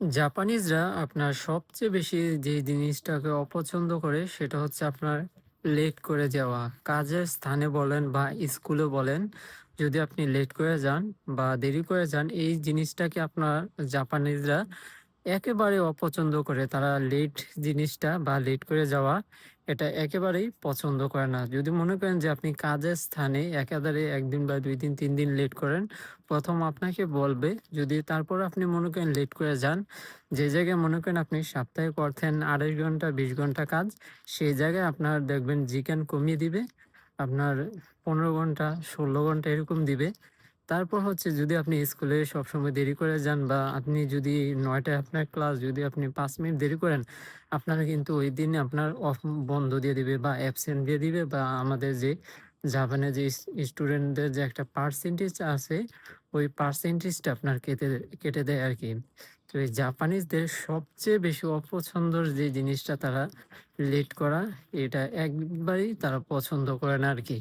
জাপানিজরা আপনার সবচেয়ে বেশি যে জিনিসটাকে অপছন্দ করে সেটা হচ্ছে আপনার লেট করে যাওয়া। কাজের স্থানে বলেন বা স্কুলে বলেন, যদি আপনি লেট করে যান বা দেরি করে যান, এই জিনিসটাকে আপনার জাপানিজরা একেবারে অপছন্দ করে। তারা লেট জিনিসটা বা লেট করে যাওয়া এটা একেবারেই পছন্দ করে না। যদি মনে করেন যে আপনি কাজের স্থানে একাধারে ১ দিন বা দুই দিন তিন দিন লেট করেন, প্রথম আপনাকে বলবে যদি তারপর আপনি মনে করেন লেট করে যান, যে জায়গায় মনে করেন আপনি সাপ্তাহে করতেন ২.৫ ঘণ্টা ২০ ঘণ্টা কাজ, সেই জায়গায় আপনার দেখবেন জিকান কমিয়ে দিবে। আপনার ১৫ ঘণ্টা ১৬ ঘণ্টা এরকম দিবে। তারপর হচ্ছে যদি আপনি স্কুলে সবসময় দেরি করে যান বা আপনি যদি নয়টায় আপনার ক্লাস যদি আপনি পাঁচ মিনিট দেরি করেন, আপনারা কিন্তু ওই দিনে আপনার অফ বন্ধ দিয়ে দিবে বা অ্যাবসেন্ট দিয়ে দিবে বা আমাদের যে জাপানে যে স্টুডেন্টদের যে একটা পার্সেন্টেজ আছে, ওই পার্সেন্টেজটা আপনার কেটে কেটে দেয় আর কি তো এই জাপানিজদের সবচেয়ে বেশি অপছন্দর যে জিনিসটা তারা লেট করা, এটা একবারেই তারা পছন্দ করে না আরকি।